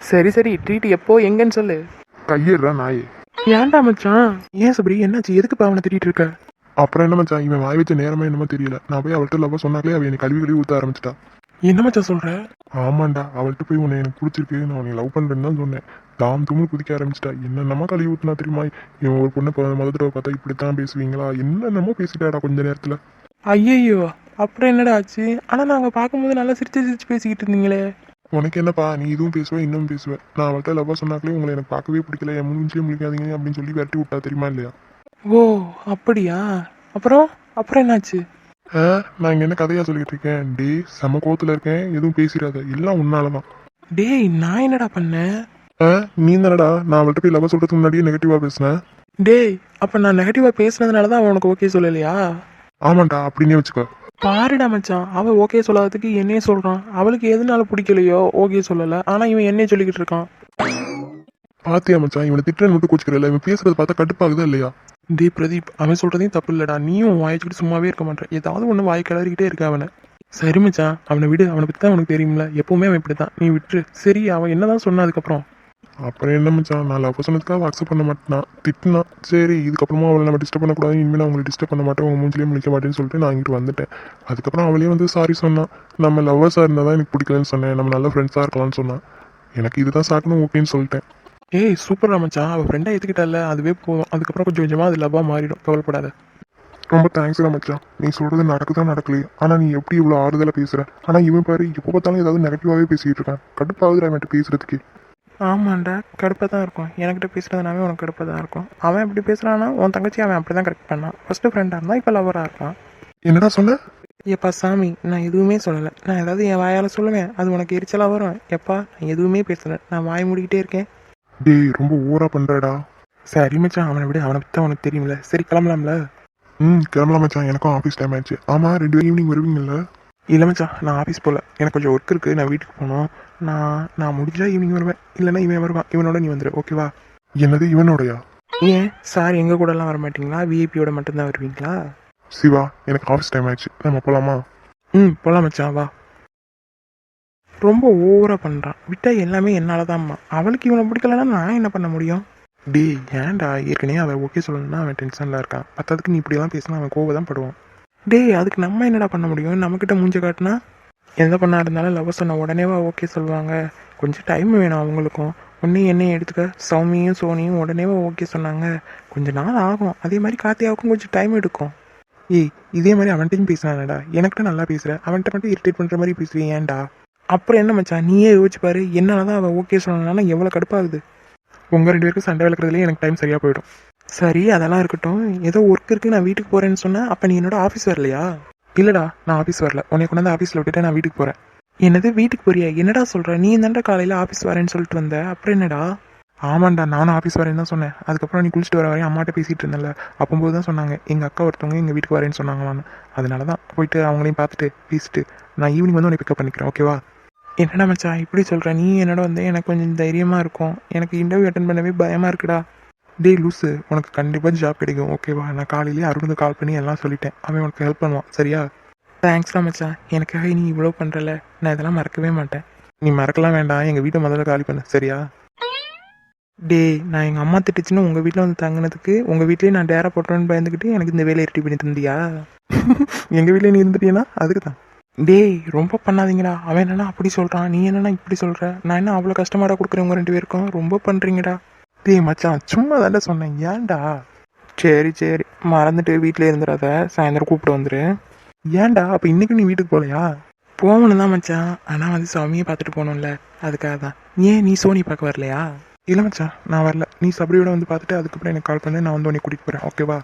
சரி சரி ட்ரீட் எப்போ? எங்கன்னு சொல்லு. கையிடுறா நாயே. ஏன்டா மச்சான்? ஏன் சபரி என்னாச்சு? எதுக்கு அவனை திட்டிட்டு இருக்க? அப்புறம் என்ன மச்சான்? இவன் வாய் வச்ச நேரமே என்னமோ தெரியல. நான் போய் அவள்கிட்ட லவ்வா சொன்னாலே அவன் கழுவி கழுவி ஊத்த ஆரம்பிச்சிட்டா. என்ன மச்சான் சொல்ற? ஆமாண்டா அவள்கிட்ட போய் உன்னை எனக்கு பிடிச்சிருக்கு. நான் உன்னை லவ் பண்றேன்னு தான் சொன்னேன். தாம் தும்னு குதிக்க ஆரம்பிச்சிட்டா. என்னென்னமோ கழுவி ஊத்துனா தெரியுமா? இவன் ஒரு பொண்ணை முதல் தடவை பார்த்தா இப்படித்தான் பேசுவீங்களா? என்னென்னமோ பேசிட்டாடா கொஞ்ச நேரத்துல. ஐயையோ அப்புறம் என்னடா ஆச்சு? ஆனா நாங்க பார்க்கும்போது நல்லா சிரிச்சு சிரிச்சு பேசிக்கிட்டு இருந்தீங்களே. உனக்கு என்னப்பா நீ இதுவும் பேசுவ இன்னும் பேசுவ. நான் அவள்கிட்ட லவ்வா சொன்னாக்களே உங்களை எனக்கு பார்க்கவே பிடிக்கல. என் மூஞ்சிலே முழிக்காதீங்க அப்படின்னு சொல்லி விரட்டி விட்டா தெரியுமா இல்லையா? ஓ அப்படியா? அப்புறம்? அப்புறம் என்னாச்சு? ஆ, நான் இங்க என்ன கதையா சொல்லிட்டு இருக்கேன்? டே செம கோத்துல இருக்கேன். எதுவும் பேசிடாத. எல்லாம் உன்னாலதான் டேய் நான் என்னடா பண்ணேன் ஆ, நீ தானடா. நான் அவள்கிட்ட போய் லவ் சொல்றதுக்கு முன்னாடியே நெகட்டிவா பேசினேன் டேய் அப்ப நான் நெகட்டிவா பேசுனதுனால தான் அவன் உனக்கு ஓகே சொல்லலையா? ஆமாண்டா அப்படின்னே வச்சுக்கோ. பாருடா மச்சான் அவன் ஓகே சொல்லாததுக்கு என்னையே சொல்றான். அவளுக்கு எதனால பிடிக்கலையோ ஓகே சொல்லல. ஆனா இவன் என்னைய சொல்லிக்கிட்டு இருக்கான். பாத்தியா மச்சான் இவனை திட்டுறேன் மட்டும் கோச்சுக்கிறல இவன் பேசுறது பார்த்தா கடுப்பாகுதா இல்லையா? டேய் பிரதீப் அவன் சொல்றதையும் தப்பு இல்லடா. நீயும் வாய்ச்சிக்கிட்டு சும்மாவே இருக்க மாட்டேன் ஏதாவது ஒன்று வாய் கிளறிக்கிட்டே இருக்க அவனை. சரி மச்சான் அவனை விடு. அவனை பத்தி தான் அவனுக்கு தெரியும்ல. எப்பவுமே அவன் இப்படித்தான். நீ விட்டுரு. சரி அவன் என்னதான் சொன்னா அதுக்கப்புறம்? அப்புறம் என்ன மச்சான்? நான் லவ் சொன்னதுக்காக அக்செப்ட் பண்ண மாட்டேன்? திட்டினா? சரி இதுக்கப்புறமா அவளை நம்ம டிஸ்டர்ப் பண்ணக்கூடாது. இனிமேல் நான் டிஸ்டர்ப் பண்ண மாட்டேன். உங்கள் மூஞ்சிலேயே முழிக்க மாட்டேன்னு சொல்லிட்டு நான் இங்கிட்டு வந்துட்டேன். அதுக்கப்புறம் அவளே வந்து சாரி சொன்னான் நம்ம லவ்வர்ஸாக இருந்தால் தான் எனக்கு பிடிக்கலன்னு சொன்னேன். நம்ம நல்ல ஃப்ரெண்ட்ஸாக இருக்கலாம்னு சொன்னான் எனக்கு இதுதான் சாக்கணும் ஓகேன்னு சொல்லிட்டேன். ஏய் சூப்பர் மச்சான். அவள் ஃப்ரெண்டாக எதுக்கிட்டால அதுவே போதும். அதுக்கப்புறம் கொஞ்சம் கொஞ்சமாக அது லவ்வாக மாறிடும். கவலைப்படாத. ரொம்ப தேங்க்ஸ் மச்சான். நீ சொல்கிறது நடக்குதான் நடக்கலையே. ஆனால் நீ எப்படி இவ்வளோ ஆறுதலாக பேசுகிற ஆனால் இவன் பாரு எப்போ பார்த்தாலும் ஏதாவது நெகட்டிவாகவே பேசிகிட்டு இருக்கான். கடுப்பாகுதுடா அவன்கிட்ட பேசுறதுக்கு. ஆமாண்டா கடுப்பாக தான் இருக்கும். என்கிட்ட பேசுகிறதுனாவே உனக்கு கடுப்பாக தான் இருக்கும். அவன் எப்படி பேசுகிறானா உன் தங்கச்சி அவன் அப்படி தான் கரெக்ட் பண்ணான் ஃபஸ்ட்டு ஃப்ரெண்டாக இருந்தால் இப்போ லவராக இருக்கான். என்னடா சொன்ன எப்பா சாமி நான் எதுவுமே சொல்லலை. நான் ஏதாவது என் வாயால் சொல்லுவேன். அது உனக்கு எரிச்சலாக வரும். எப்பா நான் எதுவுமே பேசலை. நான் வாய் மூடிக்கிட்டே இருக்கேன். டேய் ரொம்ப ஓவரா பண்றடா. சரி மச்சான். அவனை விட. அவனை பற்றி உனக்கு தெரியும்ல. சரி கிளம்பலாம்ல? ம் கிளம்பலாம் மச்சான். எனக்கும் ஆஃபீஸ் டைம் ஆயிடுச்சு ஆமா ரெண்டு ஈவினிங் வருவீங்கல்ல? இல்லை மச்சான் நான் ஆஃபீஸ் போகல எனக்கு கொஞ்சம் ஒர்க் இருக்குது நான் வீட்டுக்கு போகணும். நான் நான் முடிஞ்சா ஈவினிங் வருவேன். இல்லைன்னா இவன் வருவான். இவனோட நீ வந்துடு ஓகேவா என்னது இவனோடயா? ஏன்? சார் எங்கள் கூடலாம் வர மாட்டீங்களா? விஐபியோட மட்டும்தான் வருவீங்களா? சிவா எனக்கு ஆஃபீஸ் டைம் ஆயிடுச்சு. நம்ம போலாமா? ம் போகலாம் மச்சான் வா. ரொம்ப ஓவராக பண்ணுறான் விட்டா எல்லாமே என்னால தான்மா. அவளுக்கு இவனை பிடிக்கலன்னா நான் என்ன பண்ண முடியும்? டேய் ஏன்டா? ஏற்கனவே அவன் ஓகே சொல்லணும்னா அவன் டென்ஷனில் இருக்கான். பத்தாவதுக்கு நீ இப்படியெல்லாம் பேசினா அவன் கோவம் தான் படுவான். டேய் அதுக்கு நம்ம என்னடா பண்ண முடியும்? நம்மக்கிட்ட மூஞ்ச காட்டினா? எந்த பண்ணா இருந்தாலும் லவ் சொன்ன உடனேவா ஓகே சொல்லுவாங்க. கொஞ்சம் டைம் வேணும் அவங்களுக்கும். ஒன்று என்னையும் எடுத்துக்க. சௌமியும் சோனியும் உடனேவா ஓகே சொன்னாங்க. கொஞ்சம் நாள் ஆகும். அதே மாதிரி கார்த்தியாவுக்கும் கொஞ்சம் டைம் எடுக்கும். ஏய் இதே மாதிரி அவன்கிட்டையும் பேசுறானடா எனக்கிட்ட நல்லா பேசுகிற அவன்கிட்ட மட்டும் இரிட்டேட் பண்ணுற மாதிரி பேசுறீ ஏன்டா? அப்புறம் என்ன மச்சான்? நீயே யோசிச்சுப்பாரு பாரு. என்னால தான் அவன் ஓகே சொல்லணும்னா எவ்வளோ கடுப்பாகுது. உங்கள் ரெண்டு பேருக்கும் சண்டை வளர்க்குறதுலேயே எனக்கு டைம் சரியாக போயிடும். சரி அதெல்லாம் இருக்கட்டும். ஏதோ ஒர்க் இருக்கு நான் வீட்டுக்கு போறேன்னு சொன்னேன் அப்ப நீ என்னோட ஆஃபீஸ் வரலையா? இல்லடா நான் ஆஃபீஸ் வரல. உன்னை கொண்டாந்து ஆஃபீஸில் விட்டுட்டு நான் வீட்டுக்கு போறேன். என்னது வீட்டுக்கு போறியா? என்னடா சொல்ற? நீ தான்டா காலையில ஆஃபீஸ் வரேன்னு சொல்லிட்டு வந்த? அப்புறம் என்னடா? ஆமாண்டா நானும் ஆஃபீஸ் வரேன்னு தான் சொன்னேன். அதுக்கப்புறம் நீ குளிச்சுட்டு வர வரையும் அம்மாட்ட பேசிட்டு இருந்தேன்ல. அப்போம்போது தான் சொன்னாங்க எங்கள் அக்கா ஒருத்தவங்க எங்கள் வீட்டுக்கு வரேன்னு சொன்னாங்களான்னு. அதனால தான் போயிட்டு அவங்களையும் பார்த்துட்டு பேசிட்டு நான் ஈவினிங் வந்து உன்னை பிக்கப் பண்ணிக்கிறேன் ஓகேவா என்னடா மச்சா இப்படி சொல்கிற நீ என்னோட வந்து எனக்கு கொஞ்சம் தைரியமாக இருக்கும். எனக்கு இன்டர்வியூ அட்டன் பண்ணவே பயமாக இருக்குடா. டேய் லூஸு உனக்கு கண்டிப்பாக ஜாப் கிடைக்கும். ஓகேவா நான் காலையிலேயே அருணுக்கு கால் பண்ணி எல்லாம் சொல்லிட்டேன். அவன் உனக்கு ஹெல்ப் பண்ணுவான். சரியா? தேங்க்ஸ்லாம் மச்சான். எனக்காக நீ இவ்வளோ பண்ணுறல நான் இதெல்லாம் மறக்கவே மாட்டேன். நீ மறக்கலாம் வேண்டாம். எங்கள் வீட்டை முதல்ல காலி பண்ணு. சரியா? டேய் நான் எங்கள் அம்மா திட்டுச்சுன்னு உங்கள் வீட்டில் வந்து தங்கினதுக்கு உங்கள் வீட்லேயே நான் டேரா போட்டுறேன்னு பயந்துக்கிட்டு எனக்கு இந்த வேலையை ரெடி பண்ணி தந்தியா எங்கள் வீட்டில் நீ இருந்துட்டீங்கன்னா அதுக்கு தான் டேய் ரொம்ப பண்ணாதீங்கடா. அவன் என்னன்னா அப்படி சொல்கிறான் நீ என்னன்னா இப்படி சொல்கிற நான் என்ன அவ்வளோ கஷ்டமாடா கொடுக்குறேன் உங்கள் ரெண்டு பேருக்கும்? ரொம்ப பண்ணுறீங்கடா டேய் மச்சான் சும்மா தாண்டா சொன்னேன். ஏன்டா? சரி சரி. மறந்துட்டு வீட்டில் இருந்துடாத. சாயந்தரம் கூப்பிட்டு வந்துரு. ஏன்டா? அப்போ இன்றைக்கும் நீ வீட்டுக்கு போகலையா போகணும் தான் மச்சான். ஆனால் வந்து சாமியை பார்த்துட்டு போகணும்ல. அதுக்காக தான். ஏன் நீ சோனி பார்க்க வரலையா? இல்லை மச்சான் நான் வரல. நீ சபரியோட வந்து பார்த்துட்டு அதுக்கப்புறம் எனக்கு கால் பண்ணு. நான் வந்து உன்னை கூட்டிகிட்டு போகிறேன் ஓகேவா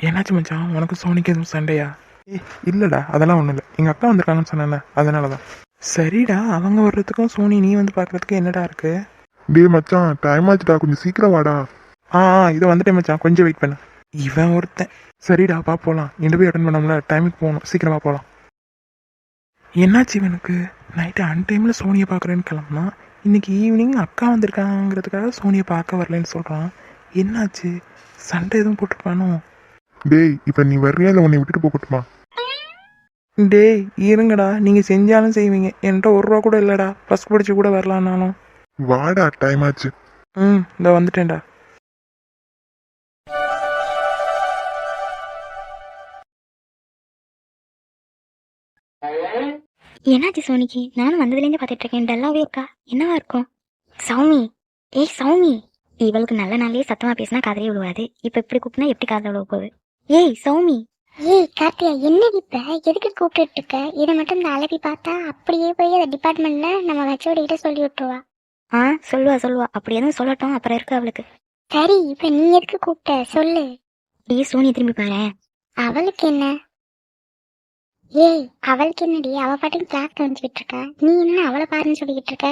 என்னாச்சு மச்சான்? உனக்கு சோனிக்கு எதுவும் சண்டையா? ஏ இல்லைடா. அதெல்லாம் ஒன்றும் இல்லை. எங்கள் அக்கா வந்திருக்காங்கன்னு சொன்னேன்ல. அதனால தான் சரிடா. அவங்க வர்றதுக்கும் சோனி நீ வந்து பார்க்குறதுக்கு என்னடா இருக்குது டேய் மச்சான் டைம் ஆச்சுடா கொஞ்சம் சீக்கிரம் வாடா. ஆ இது வந்துட்டேன் மச்சான் கொஞ்சம் வெயிட் பண்ணு. இவன் ஒருத்தன். சரிடா வா போகலாம் இன்டர்வியூ அட்டன் பண்ணோம்ல டைமுக்கு போகணும். சீக்கிரமா போகலாம் என்னாச்சு இவனுக்கு? நைட்டு அன் டைமில் சோனியை பார்க்குறேன்னு கிளம்புனா இன்னைக்கு ஈவினிங் அக்கா வந்திருக்காங்கிறதுக்காக சோனியை பார்க்க வரலன்னு சொல்கிறான் என்னாச்சு? சண்டை எதுவும் போட்டிருப்பானோ? டேய் இப்போ நீ வர்றியா இல்லை உன்னை விட்டுட்டு போகட்டுமா? டேய் இருங்கடா. நீங்கள் செஞ்சாலும் செய்வீங்க. என்கிட்ட ஒரு ரூபா கூட இல்லைடா. ஃபஸ்ட் படிச்சு கூட வரலாம் நானும் வாடா டைம் ஆச்சு. ம் இந்த வந்துட்டேன்டா. என்னாச்சு சோனிக்கு? நானும் வந்ததுலேருந்து பார்த்துட்டு இருக்கேன் டல்லாவே இருக்கா? என்னவா இருக்கும்? சௌமி. ஏய் சௌமி. இவளுக்கு நல்ல நாளே சத்தமா பேசினா காதலே விழுவாது. இப்போ இப்படி கூப்பிட்டா எப்படி காதல விழுவ போகுது? ஏய் சௌமி. ஏய் கார்த்தியா என்ன இப்ப? எதுக்கு கூப்பிட்டு இருக்க இதை மட்டும் இந்த அலப்பி பார்த்தா அப்படியே போய் அதை டிபார்ட்மெண்ட்ல நம்ம வச்சோட கிட்ட சொல்லி விட்டுருவா ஆ சொல்லுவா சொல்லுவா. அப்படி எதுவும் சொல்லட்டும். அப்புறம் இருக்கு அவளுக்கு. சரி இப்ப நீ எதுக்கு கூப்பிட்ட? சொல்லு. டி சோனி திரும்பி பாரு. அவளுக்கு என்ன? ஏய் அவளுக்கு என்னடி? அவ பாட்டுக்கு கிளாஸ் கவனிச்சுக்கிட்டு இருக்கா நீ என்ன அவளை பாருன்னு சொல்லிக்கிட்டு இருக்க?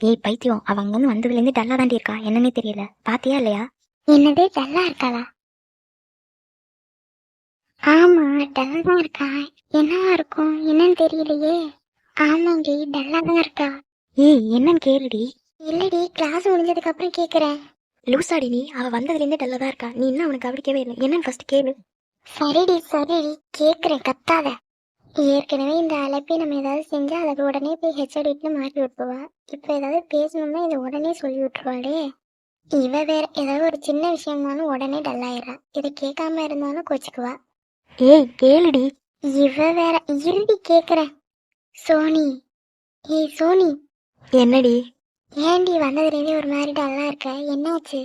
ஏய் பைத்தியம். அவ அங்கேருந்து வந்ததுலேருந்து டல்லா தாண்டி இருக்கா? என்னன்னே தெரியல. பாத்தியா இல்லையா? என்னது டல்லா இருக்காளா? ஆமா டல்லா தான் இருக்கா. என்னவா இருக்கும்? என்னன்னு தெரியலையே. ஆமாண்டி டல்லா தான் இருக்கா. ஏய் என்னன்னு கேளுடி. இல்லடி கிளாஸ் முடிஞ்சதுக்கு அப்புறம் கேக்குறேன். லூசாடி நீ அவ வந்ததுலேருந்து டல்லா தான் இருக்கா. நீ இன்னும் அவனுக்கு கவனிக்கவே இல்லை. என்னன்னு ஃபர்ஸ்ட் கேளு. சரிடி சரிடி. கேக்குறேன் கத்தாத. ஏற்கனவே இந்த அழைப்பை நம்ம ஏதாவது செஞ்சா அதை உடனே போய் ஹெச்ஓடிட்டு மாட்டி விட்டுருவா. இப்போ ஏதாவது பேசணும்னா இதை உடனே சொல்லி விட்டுருவாளே. இவ வேற ஏதாவது ஒரு சின்ன விஷயம்னாலும் உடனே டல்லாயிரா இதை கேட்காம இருந்தாலும் கோச்சுக்குவா. ஏய் கேளுடி. இவ வேற இருடி கேக்குறேன். சோனி. ஏய் சோனி. என்னடி? ஏன்டி வந்ததுலேருந்தே ஒரு மாதிரி டல்லா இருக்க? என்னாச்சு?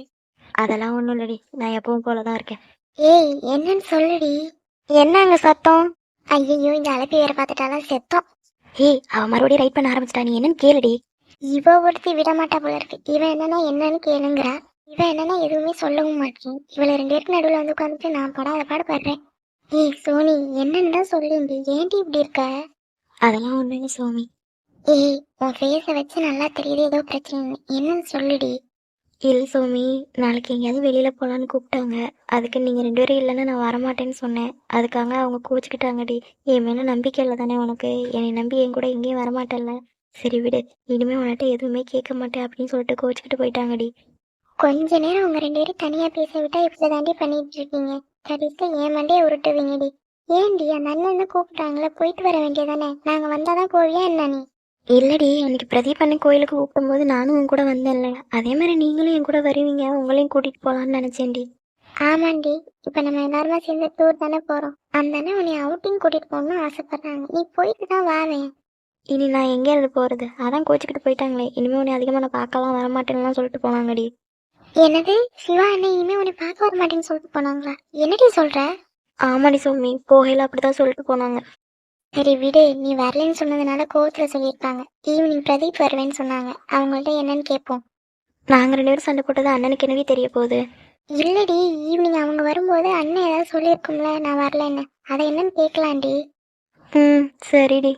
அதெல்லாம் ஒன்றும் இல்லடி. நான் எப்பவும் போல தான் இருக்கேன். ஏய் என்னன்னு சொல்லுடி. என்னங்க சத்தம்? ஐயோ இந்த அழைப்பி வேற பார்த்துட்டாலும் செத்தோம். ஏய் அவ மறுபடியும் ரைட் பண்ண ஆரம்பிச்சிட்டா நீ என்னன்னு கேளுடி. இவ ஒருத்தி விட மாட்டா போல இருக்கு. இவன் என்னன்னா என்னன்னு கேளுங்கிறா. இவன் என்னன்னா எதுவுமே சொல்லவும் மாட்டேன். இவளை ரெண்டு பேருக்கு நடுவில் வந்து உட்காந்துட்டு நான் படாத பாடு படுறேன். ஏய் சோனி என்னன்னு தான் சொல்லுண்டி ஏன்டி இப்படி இருக்க? அதெல்லாம் ஒண்ணுங்க சுவாமி ஏய் உன் ஃபேஸை வச்சு நல்லா தெரியுது ஏதோ பிரச்சனை என்னன்னு சொல்லுடி. இல்லை சுவாமி நாளைக்கு எங்கேயாவது வெளியில போகலான்னு கூப்பிட்டாங்க. அதுக்கு நீங்க ரெண்டு பேரும் இல்லைன்னா நான் வரமாட்டேன்னு சொன்னேன். அதுக்காக அவங்க கோச்சிக்கிட்டாங்கடி என் மேல நம்பிக்கை இல்லை தானே உனக்கு? என்னை நம்பி என் கூட எங்கேயும் வரமாட்டேல்ல? சரி விடு இனிமே உன்கிட்ட எதுவுமே கேட்க மாட்டேன் அப்படின்னு சொல்லிட்டு கோச்சிக்கிட்டு போயிட்டாங்கடி. கொஞ்ச நேரம் உங்க ரெண்டு பேரும் தனியா பேச விட்டா இப்படி தாண்டி பண்ணிட்டு இருக்கீங்க? கடைசியில் ஏன் மண்டையை உருட்டுவீங்கடி. ஏன்டி அந்த அண்ணன் கூப்பிட்டாங்களே போயிட்டு வர வேண்டியதானே நாங்க வந்தாதான் போவியா என்ன நீ? இல்லடி அன்னைக்கு பிரதீப் அண்ணன் கோயிலுக்கு கூப்பிடும்போது நானும் உன் கூட வந்தேன்ல. அதே மாதிரி நீங்களும் என் கூட வருவீங்க. உங்களையும் கூட்டிட்டு போகலான்னு நினைச்சேன்டி ஆமாண்டி. இப்ப நம்ம எல்லாருமே சேர்ந்து டூர் தானே போறோம். அந்த அண்ணன் உன்னை அவுட்டிங் கூட்டிட்டு போகணும்னு ஆசைப்படுறாங்க. நீ போயிட்டு தான் வாவேன் இனி நான் எங்கே இருந்து போறது? அதான் கோச்சிக்கிட்டு போயிட்டாங்களே. இனிமே உன்னை அதிகமாக நான் பார்க்கலாம் வரமாட்டேன்லாம் சொல்லிட்டு போனாங்கடி என்னது? சிவா அண்ணன் இனிமே உன்னை பார்க்க வர மாட்டேன்னு சொல்லிட்டு போனாங்களா? என்னடி சொல்ற? ஆமாடி சுவாமி போகையில் அப்படிதான் சொல்லிட்டு போனாங்க. சரி விடு நீ வரலன்னு சொன்னதுனால கோவத்துல சொல்லியிருப்பாங்க. ஈவினிங் பிரதீப் வருவேன்னு சொன்னாங்க. அவங்கள்ட்ட என்னன்னு கேட்போம். நாங்கள் ரெண்டு பேரும் சண்டை போட்டது அண்ணனுக்கு என்னவே தெரிய போகுது? இல்லடி ஈவினிங் அவங்க வரும்போது அண்ணன் ஏதாவது சொல்லியிருக்கும்ல நான் வரலன்னு. அதை என்னன்னு கேட்கலாண்டி ம் சரிடி.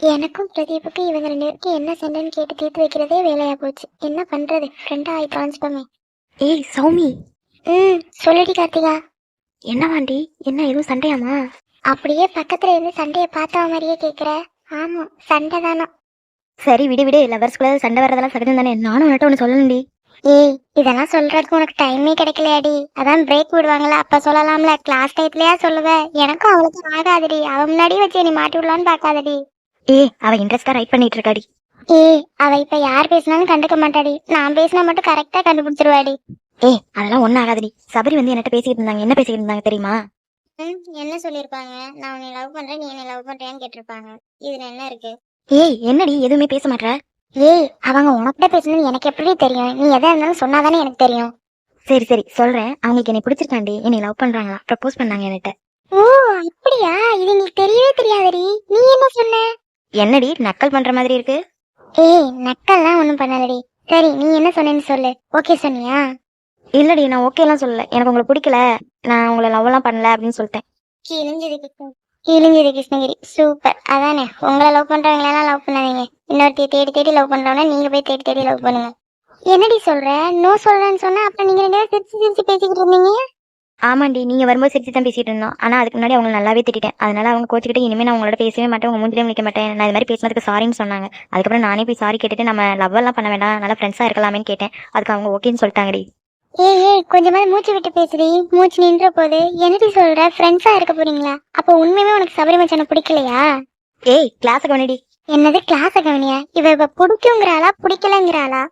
எனக்கும் பிரதீப்புக்கும் இவங்க ரெண்டு பேருக்கும் என்ன சண்டைன்னு கேட்டு தீர்த்து வைக்கிறதே வேலையா போச்சு. என்ன பண்றது? ஃப்ரெண்டா ஆகி தொலைஞ்சிட்டோமே. ஏய் சௌமி. ம் சொல்லுடி கார்த்திகா. என்னவாண்டி? என்ன எதுவும் சண்டையாமா? அப்படியே பக்கத்துல இருந்து சண்டையை பார்த்த மாதிரியே கேக்குற. ஆமா சண்டை தானா. சரி விடு விடு. லவர்ஸ்குள்ள சண்டை வரதெல்லாம் சகஜம் தானே. நானும் உன்கிட்ட ஒன்று சொல்லணும்டி ஏய் இதெல்லாம் சொல்றதுக்கு உனக்கு டைமே கிடைக்கலையாடி. அதான் பிரேக் விடுவாங்கல்ல அப்ப சொல்லலாம்ல. கிளாஸ் டயத்துலயா சொல்லுவ. எனக்கும் அவளுக்கு ஆகாதடி. அவ முன்னாடியே வச்சு நீ மாட்டி விடலான்னு பார்க்காதடி. ஏய் அவ இன்ட்ரெஸ்டா ரைட் பண்ணிட்டு இருக்காடி. ஏய் அவ இப்ப யார் பேசினாலும் கண்டுக்க மாட்டாடி. நான் பேசினா மட்டும் கரெக்டா கண்டுபிடிச்சிருவாடி. ஏய் அதெல்லாம் ஒன்றும் ஆகாதடி. சபரி வந்து என்கிட்ட பேசிக்கிட்டு இருந்தாங்க. என்ன பேசிக்கிட்டு இருந்தாங்க தெரியுமா? ம் என்ன சொல்லிருப்பாங்க? நான் உன்னை லவ் பண்றேன் நீ என்ன லவ் பண்றியான்னு கேட்டிருப்பாங்க. இதுல என்ன இருக்கு? ஏய் என்னடி? எதுவுமே பேச மாட்ற? ஏய் அவங்க உனக்கிட்ட பேசுனது எனக்கு எப்படி தெரியும்? நீ எதா இருந்தாலும் சொன்னாதானே எனக்கு தெரியும். சரி சரி சொல்றேன். அவங்களுக்கு என்னை பிடிச்சிருக்காண்டி. என்னை லவ் பண்றாங்களா? ப்ரப்போஸ் பண்ணாங்க என்கிட்ட. ஓ அப்படியா? இது நீ தெரியவே தெரியாதடி. நீ என்ன சொன்ன? என்னடி? நக்கல் பண்ற மாதிரி இருக்கு. ஏய் நக்கல்லாம் ஒண்ணும் பண்ணலடி சரி நீ என்ன சொன்னேன்னு சொல்லு. ஓகே சொன்னியா? இல்லடி நான் ஓகேலாம் சொல்லல. எனக்கு உங்களை பிடிக்கல. நான் உங்களை லவ் எல்லாம் பண்ணல அப்படின்னு சொல்லிட்டேன். கிழிஞ்சது கிருஷ்ணகிரி. கிழிஞ்சது கிருஷ்ணகிரி. சூப்பர் அதானே. உங்களை லவ் பண்றவங்களெல்லாம் லவ் பண்ணாதீங்க. இன்னொருத்தி தேடி தேடி லவ் பண்றவனா நீங்க போய் தேடி தேடி லவ் பண்ணுங்க. என்னடி சொல்ற? நோ சொல்றேன்னு சொன்னா அப்புறம் நீங்க ரெண்டு பேரும் சிரிச்சு சிரிச்சு பேசிக்கிட்டு இருந்தீங்க? ஆமாண்டி நீங்கள் வரும்போது சிரிச்சு தான் பேசிட்டு இருந்தோம். ஆனால் அதுக்கு முன்னாடி அவங்க நல்லாவே திட்டேன் அதனால அவங்க கோச்சிக்கிட்டு இனிமேல் நான் உங்களோட பேசவே மாட்டேன். உங்க மூஞ்சிலே நிற்க மாட்டேன். நான் இது மாதிரி பேசினதுக்கு சாரின்னு சொன்னாங்க. அதுக்கப்புறம் நானே போய் சாரி கேட்டுட்டு நம்ம லவ் எல்லாம் பண்ண வேண்டாம். நல்லா ஃப்ரெண்ட்ஸாக இருக்கலாமேன்னு கேட்டேன். அதுக்கு அவங்க ஓகேன்னு சொல்லிட்டாங்கடி. ஏய் ஏய் கொஞ்சமாவது மூச்சு விட்டு பேசுடி. மூச்சு நின்ற போது என்னடி சொல்ற? ஃப்ரெண்ட்ஸா இருக்க போறீங்களா? அப்போ உண்மையுமே உனக்கு சபரி மச்சானை பிடிக்கலையா? ஏய் கிளாஸுக்கு வேணடி என்னது கிளாஸ் கவனியா? இவ இப்ப பிடிக்குங்கிறாளா பிடிக்கலங்கிறாளா